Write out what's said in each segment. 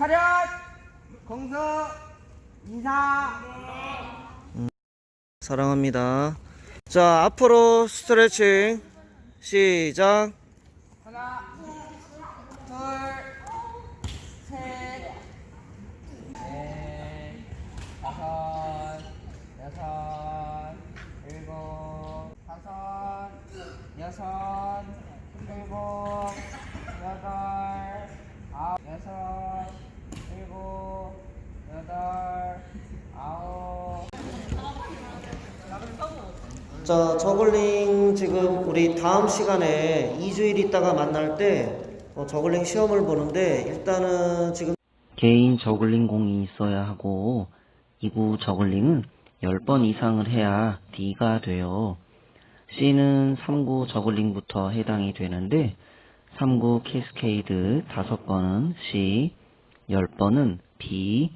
차렷! 공수! 인사! 사랑합니다. 자, 앞으로 스트레칭 시작. 하나, 둘, 셋, 넷, 다섯, 여섯, 일곱, 다섯, 여섯, 일곱, 여덟, 아홉, 여섯, 일곱, 여덟, 아홉. 자, 저글링 지금 우리 다음 시간에 2주일 있다가 만날 때 어, 저글링 시험을 보는데 일단은 지금 개인 저글링 공이 있어야 하고 이구 저글링은 10번 이상을 해야 D가 돼요. C는 3구 저글링부터 해당이 되는데 3구 캐스케이드 5번은 C, 10번은 B,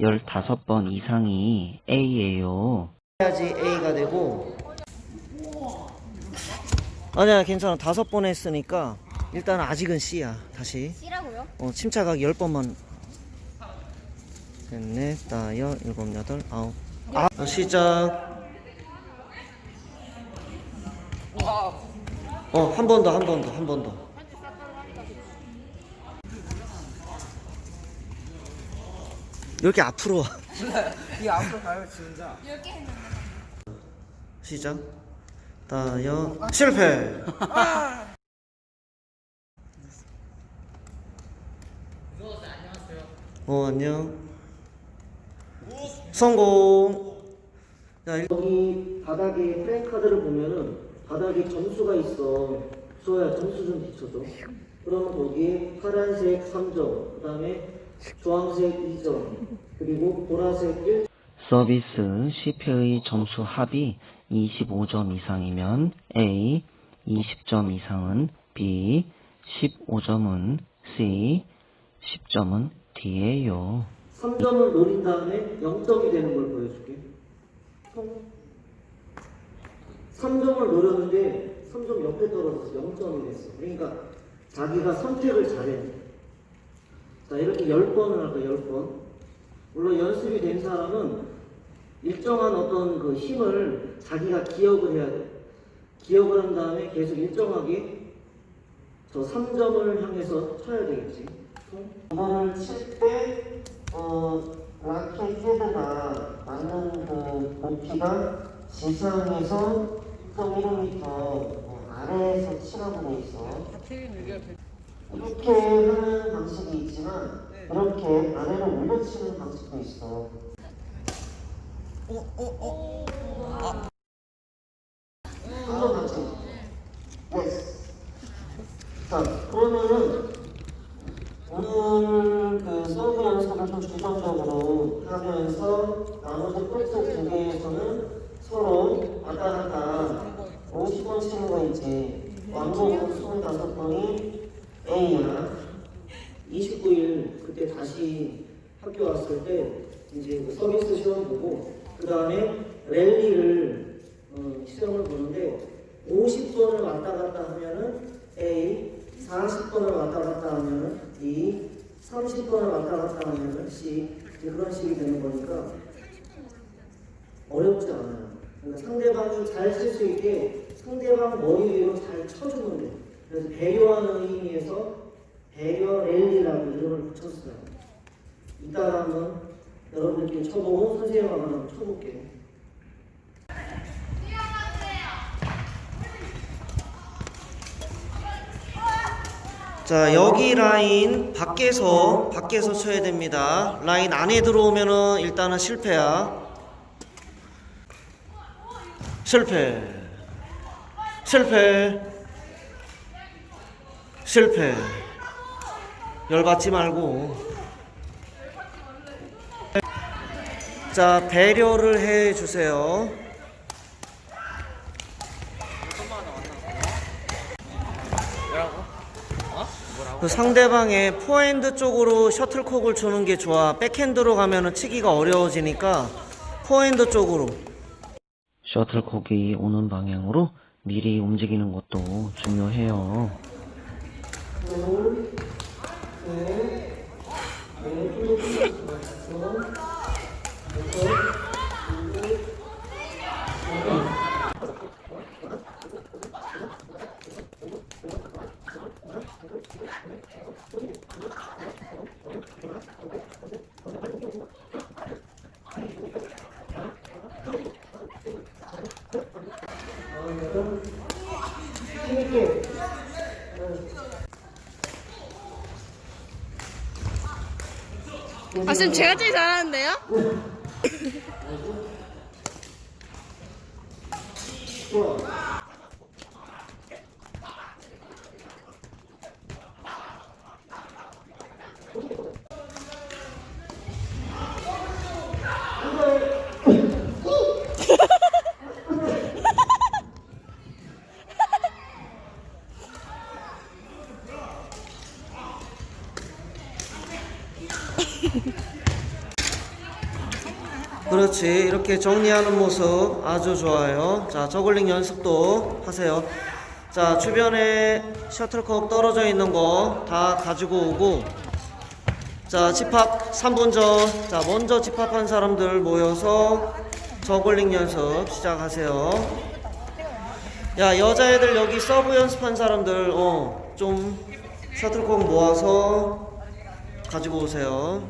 15번 이상이 A예요. 해야지 A가 되고. 아니야 괜찮아. 다섯 번 했으니까 일단 아직은 C야 다시. C라고요? 어, 침착하게 열 번만. 넷, 다섯, 일곱, 여덟, 아홉. 아 어, 시작. 어한 번 더 한 번 더 한 번더 이렇게 앞으로 와. 이 앞으로 가요 진짜. 시작. 다여 실패. 어 안녕. 성공. 자 여기 바닥에 프랭카드를 보면은 바닥에 점수가 있어. 수호야 점수 좀 비춰줘. 그러면 거기에 파란색 3점 그 다음에 주황색 2점 그리고 보라색 1 서비스 10회의 점수 합이 25점 이상이면 A, 20점 이상은 B, 15점은 C, 10점은 D예요. 3점을 노린 다음에 0점이 되는 걸 보여줄게. 3점을 노렸는데 3점 옆에 떨어져서 0점이 됐어. 그러니까 자기가 선택을 잘해. 자, 이렇게 10번을 할까, 10번. 물론 연습이 된 사람은 일정한 어떤 그 힘을 자기가 기억을 해야 돼. 기억을 한 다음에 계속 일정하게 저 3점을 향해서 쳐야 되겠지. 이거를 칠 때, 어, 라켓 헤드가 맞는 그 높이가 지상에서 1.1m 어, 아래에서 치라고 돼 있어. 이렇게 하는 방식이 있지만, 이렇게 아래로 올려치는 방식도 있어. 한번 같이. 예스. 자, 그러면은 오늘 그 서브 연습을 좀 주선적으로 하면서 나머지 코트 두 개에서는 서로 왔다 갔다 50번 치는 거 있지. 왕복은 25번이 A야. 29일 그때 다시 학교 왔을 때 이제 그 서비스 시험 보고 그 다음에 랠리를 어, 시험을 보는데 50번을 왔다 갔다 하면은 A, 40번을 왔다 갔다 하면은 D, 30번을 왔다 갔다 하면은 C 그런 식이 되는 거니까 어렵지 않아요. 그러니까 상대방이 잘 쓸 수 있게 상대방 머리 위로 잘 쳐주면 돼. 그래서 배려하는 의미에서 배려 랠리라고 이름을 붙였어요. 이따가 한번 여러분들끼리 쳐보고 선생님하고 한번 쳐볼게요. 자 여기 라인 밖에서 밖에서 쳐야 됩니다 라인 안에 들어오면은 일단은 실패야 실패 실패 실패 열받지 말고 자 배려를 해 주세요 그 상대방의 포핸드 쪽으로 셔틀콕을 주는 게 좋아. 백핸드로 가면은 치기가 어려워지니까 포핸드 쪽으로. 셔틀콕이 오는 방향으로 미리 움직이는 것도 중요해요. 둘, 셋, 넷, 다섯, 여섯, Thank you. 아, 쌤 제가 제일 잘하는데요? 그렇지. 이렇게 정리하는 모습 아주 좋아요. 자, 저글링 연습도 하세요. 자, 주변에 셔틀콕 떨어져 있는 거 다 가지고 오고. 자, 집합 3분 전. 자, 먼저 집합한 사람들 모여서 저글링 연습 시작하세요. 야, 여자애들 여기 서브 연습한 사람들, 어, 좀 셔틀콕 모아서 가지고 오세요.